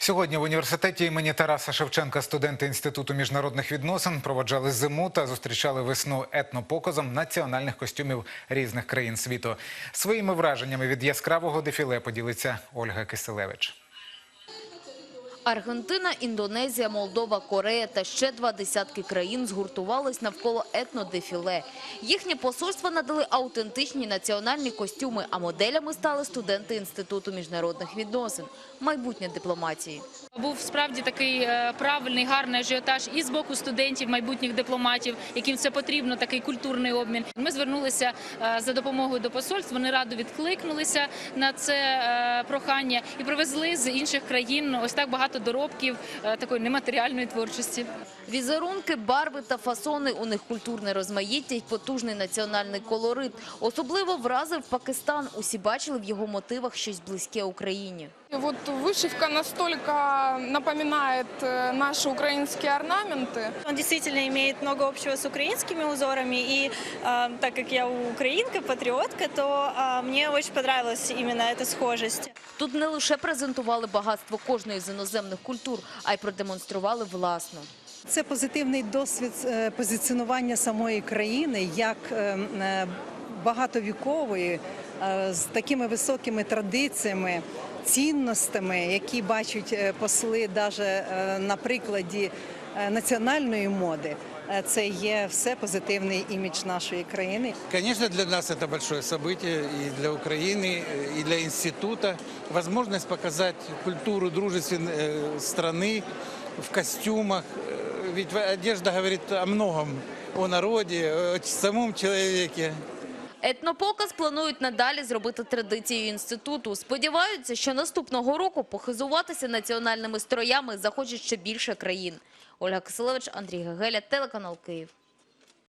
Сьогодні в університеті імені Тараса Шевченка студенти Інституту міжнародних відносин проводжали зиму та зустрічали весну етнопоказом національних костюмів різних країн світу. Своїми враженнями від яскравого дефіле поділиться Ольга Киселевич. Аргентина, Індонезія, Молдова, Корея та ще два десятки країн згуртувались навколо етнодефіле. Їхні посольства надали аутентичні національні костюми, а моделями стали студенти Інституту міжнародних відносин. Майбутнє дипломатії. Був справді такий е, правильний, гарний ажіотаж і з боку студентів, майбутніх дипломатів, яким це потрібно, такий культурний обмін. Ми звернулися е, за допомогою до посольств. Вони радо відкликнулися на це е, прохання і привезли з інших країн ось так багато доробків е, такої нематеріальної творчості. Візерунки, барви та фасони – у них культурне розмаїття й потужний національний колорит. Особливо вразив Пакистан. Усі бачили в його мотивах щось близьке Україні. И Вот вышивка настолько напоминает э, наши украинские орнаменты. Он действительно имеет много общего с украинскими узорами, и э, так как я украинка, патриотка, то э, мне очень понравилась именно эта схожесть. Тут не лише презентували багатство кожної з іноземних культур, а й продемонстрували власну. Це позитивний досвід е, позиціонування самої країни як е, е, багатовікової е, з такими високими традиціями, цінностями, які бачать е, посли навіть на прикладі е, національної моди. Е, Це є все позитивний імідж нашої країни. Конечно, для нас это большое событие и для Украины, и для института. Возможность показать культуру дружественной э, страны в костюмах. Э, Ведь одежда говорит о многом, о народе, о самом человеке. Етнопоказ планують надалі зробити традицією інституту. Сподіваються, що наступного року похизуватися національними строями захочуть ще більше країн. Ольга Киселевич, Андрій Гегеля, телеканал Київ.